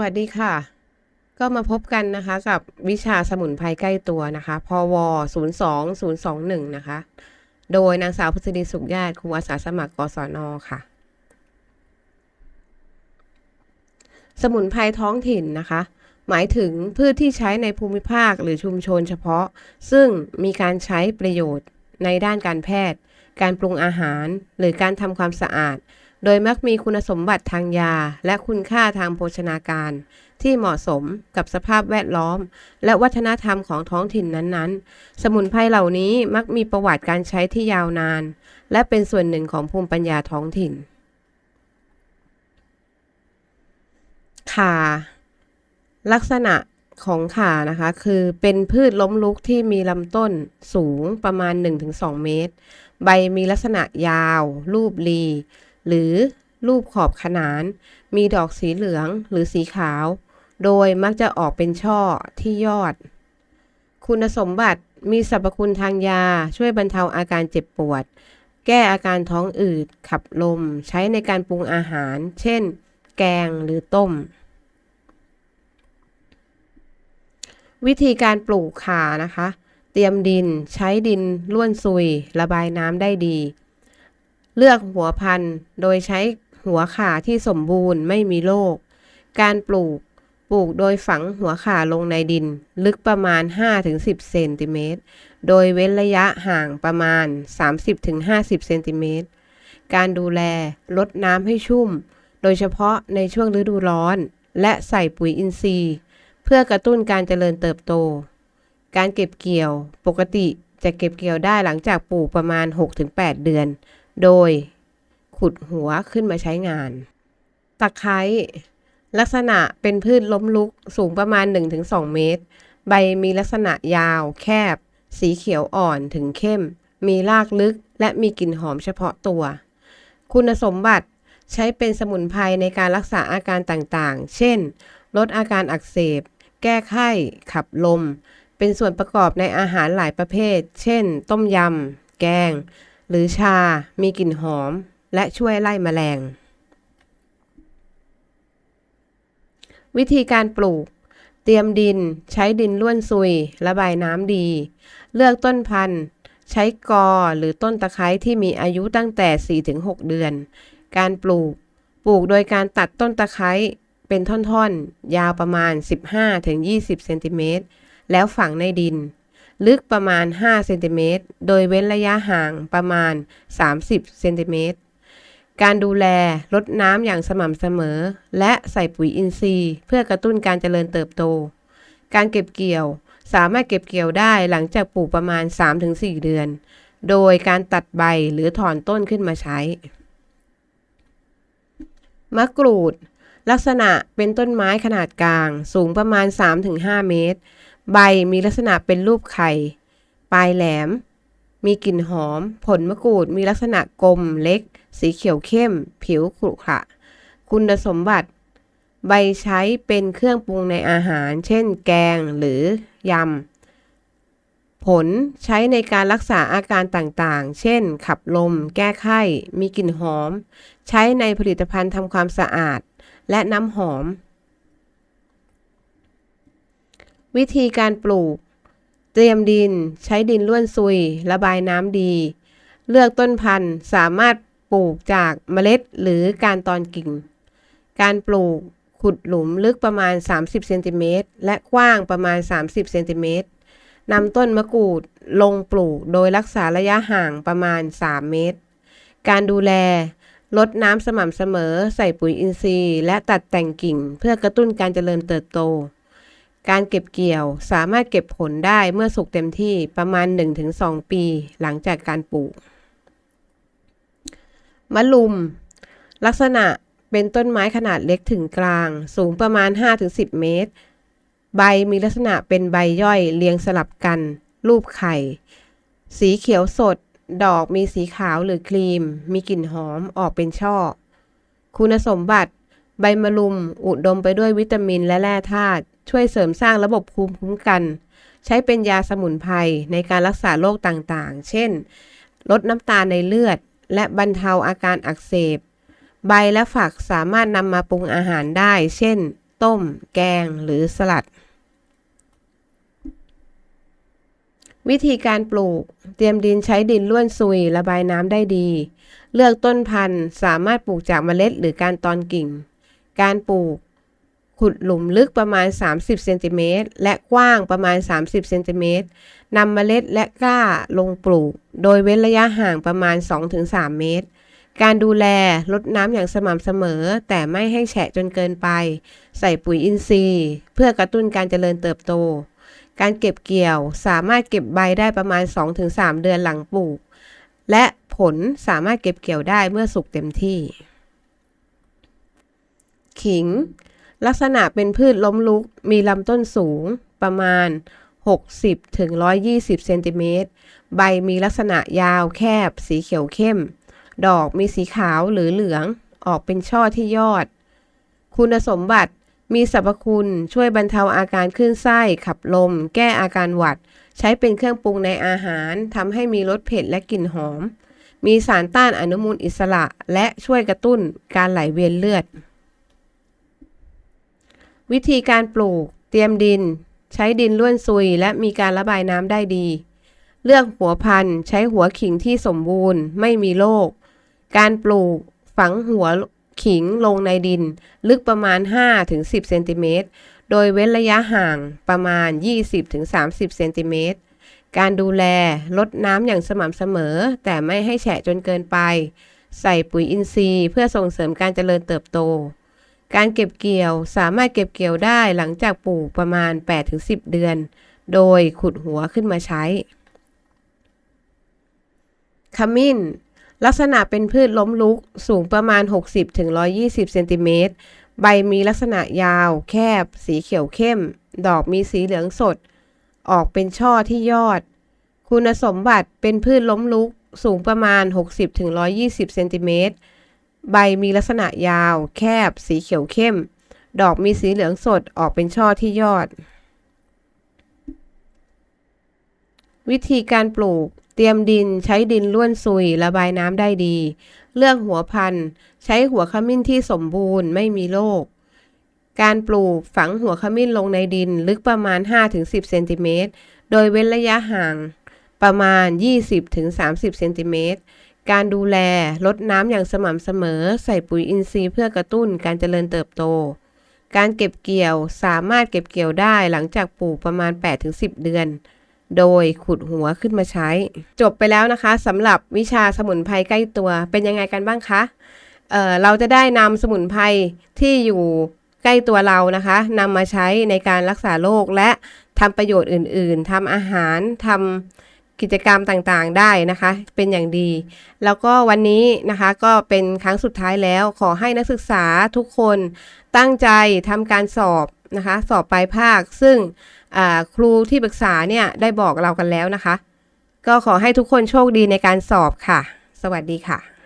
วัสดีค่ะ ก็มาพบกันนะคะกับวิชาสมุนไพรใกล้ตัวนะคะพว02021 นะคะ โดยนางสาวพุทธดีสุขญาติครูอาสาสมัครกศนค่ะ สมุนไพรท้องถิ่นนะคะ หมายถึงพืชที่ใช้ในภูมิภาคหรือชุมชนเฉพาะ ซึ่งมีการใช้ประโยชน์ในด้านการแพทย์ การปรุงอาหาร หรือการทำความสะอาด โดยมักมีคุณสมบัติทางยา และคุณค่าทางโภชนาการ ที่เหมาะสมกับสภาพแวดล้อม และวัฒนธรรมของท้องถิ่นนั้นๆ สมุนไพรเหล่านี้มักมีประวัติการใช้ที่ยาวนาน และเป็นส่วนหนึ่งของภูมิปัญญาท้องถิ่นขาลักษณะของขานะคะ คือเป็นพืชล้มลุกที่มีลำต้นสูงประมาณ 1-2 เมตร ใบมีลักษณะยาว รูปรี หรือรูปขอบขนาน มีดอกสีเหลืองหรือสีขาว โดยมักจะออกเป็นช่อที่ยอด คุณสมบัติมีสรรพคุณทางยาช่วยบรรเทาอาการเจ็บปวด แก้อาการท้องอืด ขับลม ใช้ในการปรุงอาหาร เช่น แกงหรือต้ม วิธีการปลูกขานะคะ เตรียมดิน ใช้ดินล้วนซุย ระบายน้ำได้ดี เลือกหัวพันธุ์โดยใช้หัวข่าที่สมบูรณ์ไม่มีโรค การปลูก ปลูกโดยฝังหัวข่าลงในดิน ลึกประมาณ 5-10 เซนติเมตร โดยเว้นระยะห่างประมาณ 30-50 เซนติเมตร การดูแลลดน้ำให้ชุ่ม โดยเฉพาะในช่วงฤดูร้อน และใส่ปุ๋ยอินทรีย์ เพื่อกระตุ้นการเจริญเติบโต การเก็บเกี่ยว ปกติจะเก็บเกี่ยวได้หลังจากปลูกประมาณ 6-8 เดือน โดยขุดหัวขึ้นมาใช้งาน ตะไคร้ลักษณะเป็นพืชล้มลุกสูงประมาณ 1-2 เมตร ใบมีลักษณะยาว แคบ สีเขียวอ่อนถึงเข้ม มีรากลึกและมีกลิ่นหอมเฉพาะตัว คุณสมบัติใช้เป็นสมุนไพรในการรักษาอาการต่างๆ เช่น ลดอาการอักเสบ แก้ไข้ ขับลม เป็นส่วนประกอบในอาหารหลายประเภท เช่น ต้มยำ แกง หรือชา มีกลิ่นหอม และช่วยไล่แมลง วิธีการปลูก เตรียมดิน ใช้ดินล้วนซุย ระบายน้ำดี เลือกต้นพันธุ์ ใช้กอหรือต้นตะไคร้ที่มีอายุตั้งแต่ 4-6 เดือน การปลูก ปลูกโดยการตัดต้นตะไคร้เป็นท่อนๆ ยาวประมาณ 15-20 เซนติเมตร แล้วฝังในดิน ลึกประมาณ 5 เซนติเมตร โดยเว้นระยะห่างประมาณ 30 เซนติเมตร การดูแลลดน้ำอย่างสม่ำเสมอ และใส่ปุ๋ยอินทรีย์ เพื่อกระตุ้นการเจริญเติบโต การเก็บเกี่ยวสามารถเก็บเกี่ยวได้หลังจากปลูกประมาณ 3-4 เดือน โดยการตัดใบหรือถอนต้นขึ้นมาใช้ มะกรูด ลักษณะเป็นต้นไม้ขนาดกลาง สูงประมาณ 3-5 เมตร ใบมีลักษณะเป็นรูปไข่ ปลายแหลม มีกลิ่นหอม ผลมะกรูด มีลักษณะกลมเล็ก สีเขียวเข้ม ผิวขรุขระ คุณสมบัติ ใบใช้เป็นเครื่องปรุงในอาหาร เช่น แกงหรือยำ ผลใช้ในการรักษาอาการต่างๆ เช่น ขับลม แก้ไข้ มีกลิ่นหอม ใช้ในผลิตภัณฑ์ทำความสะอาด และน้ำหอม วิธีการปลูก เตรียมดิน ใช้ดินล้วนซุย ระบายน้ำดี เลือกต้นพันธุ์สามารถปลูกจากเมล็ดหรือการตอนกิ่ง การปลูกขุดหลุมลึกประมาณ 30เซนติเมตรและกว้างประมาณ 30เซนติเมตรนำต้นมะกรูดลงปลูกโดยรักษาระยะห่างประมาณ 3 เมตร การดูแลลดน้ำสม่ำเสมอ ใส่ปุ๋ยอินทรีย์ และตัดแต่งกิ่ง เพื่อกระตุ้นการเจริญเติบโต การเก็บเกี่ยวสามารถเก็บผลได้เมื่อสุกเต็มที่ประมาณ 1-2 ปีหลังจากการปลูก มะลุม ลักษณะเป็นต้นไม้ขนาดเล็กถึงกลาง สูงประมาณ 5-10 เมตร ใบมีลักษณะเป็นใบย่อยเรียงสลับกัน รูปไข่ สีเขียวสด ดอกมีสีขาวหรือครีม มีกลิ่นหอมออกเป็นช่อ คุณสมบัติ ใบมะลุมอุดมไปด้วยวิตามินและแร่ธาตุ ช่วยเสริมสร้างระบบภูมิคุ้มกัน ใช้เป็นยาสมุนไพรในการรักษาโรคต่างๆ เช่น ลดน้ำตาลในเลือด และบรรเทาอาการอักเสบ ใบและฝักสามารถนำมาปรุงอาหารได้ เช่น ต้ม แกง หรือสลัด วิธีการปลูก เตรียมดินใช้ดินล้วนซุย ระบายน้ำได้ดี เลือกต้นพันธุ์สามารถปลูกจากเมล็ดหรือการตอนกิ่ง การปลูก ขุดหลุมลึกประมาณ 30เซนติเมตรและกว้างประมาณ 30เซนติเมตรนำเมล็ดและกล้าลงปลูก โดยเว้นระยะห่างประมาณ 2-3 เมตร การดูแลลดน้ำอย่างสม่ำเสมอ แต่ไม่ให้แฉะจนเกินไป ใส่ปุ๋ยอินทรีย์ เพื่อกระตุ้นการเจริญเติบโต การเก็บเกี่ยวสามารถเก็บใบได้ประมาณ 2-3 เดือนหลังปลูก และผลสามารถเก็บเกี่ยวได้เมื่อสุกเต็มที่ ขิง ลักษณะเป็นพืชล้มลุก มีลำต้นสูงประมาณ 60ถึง120 เซนติเมตร ใบมีลักษณะยาวแคบ สีเขียวเข้ม ดอกมีสีขาวหรือเหลือง ออกเป็นช่อที่ยอด คุณสมบัติ มีสรรพคุณช่วยบรรเทาอาการคลื่นไส้ ขับลม แก้อาการหวัด ใช้เป็นเครื่องปรุงในอาหาร ทำให้มีรสเผ็ดและกลิ่นหอม มีสารต้านอนุมูลอิสระ และช่วยกระตุ้นการไหลเวียนเลือด วิธีการปลูก เตรียมดิน ใช้ดินล้วนซุย และมีการระบายน้ำได้ดี เลือกหัวพันธุ์ ใช้หัวขิงที่สมบูรณ์ ไม่มีโรค การปลูก ฝังหัวขิงลงในดิน ลึกประมาณ 5-10เซนติเมตร โดยเว้นระยะห่างประมาณ 20-30เซนติเมตร การดูแล ลดน้ำอย่างสม่ำเสมอ แต่ไม่ให้แฉะจนเกินไป ใส่ปุ๋ยอินทรีย์ เพื่อส่งเสริมการเจริญเติบโต การเก็บเกี่ยวสามารถเก็บเกี่ยวได้หลังจากปลูกประมาณ 8-10 เดือน โดยขุดหัวขึ้นมาใช้ ขมิ้น ลักษณะเป็นพืชล้มลุกสูงประมาณ 60-120 เซนติเมตร ใบมีลักษณะยาว แคบ สีเขียวเข้ม ดอกมีสีเหลืองสด ออกเป็นช่อที่ยอด คุณสมบัติเป็นพืชล้มลุกสูงประมาณ 60-120 เซนติเมตร ใบมีลักษณะยาว แคบ สีเขียวเข้ม ดอกมีสีเหลืองสดออกเป็นช่อที่ยอด วิธีการปลูก เตรียมดินใช้ดินล้วนซุยระบายน้ำได้ดี เลือกหัวพันธุ์ ใช้หัวขมิ้นที่สมบูรณ์ไม่มีโรคการปลูกฝังหัวขมิ้นลงในดินลึกประมาณ 5-10 เซนติเมตร โดยเว้นระยะห่างประมาณ 20-30 เซนติเมตร การดูแลลดน้ำอย่างสม่ำเสมอ ใส่ปุ๋ยอินทรีย์เพื่อกระตุ้นการเจริญเติบโต การเก็บเกี่ยวสามารถเก็บเกี่ยวได้หลังจากปลูกประมาณ 8-10 เดือน โดยขุดหัวขึ้นมาใช้ จบไปแล้วนะคะสำหรับวิชาสมุนไพรใกล้ตัวเป็นยังไงกันบ้างคะเเราจะได้นำสมุนไพรที่อยู่ใกล้ตัวเรานะคะนำมาใช้ในการรักษาโรคและทำประโยชน์อื่น ๆทำอาหารทำ กิจกรรมต่างๆได้นะคะ เป็นอย่างดี แล้วก็วันนี้นะคะก็เป็นครั้งสุดท้ายแล้วขอให้นักศึกษาทุกคนตั้งใจทำการสอบนะคะสอบปลายภาค ซึ่งครูที่ปรึกษาเนี่ยได้บอกเรากันแล้วนะคะ ก็ขอให้ทุกคนโชคดีในการสอบค่ะ สวัสดีค่ะ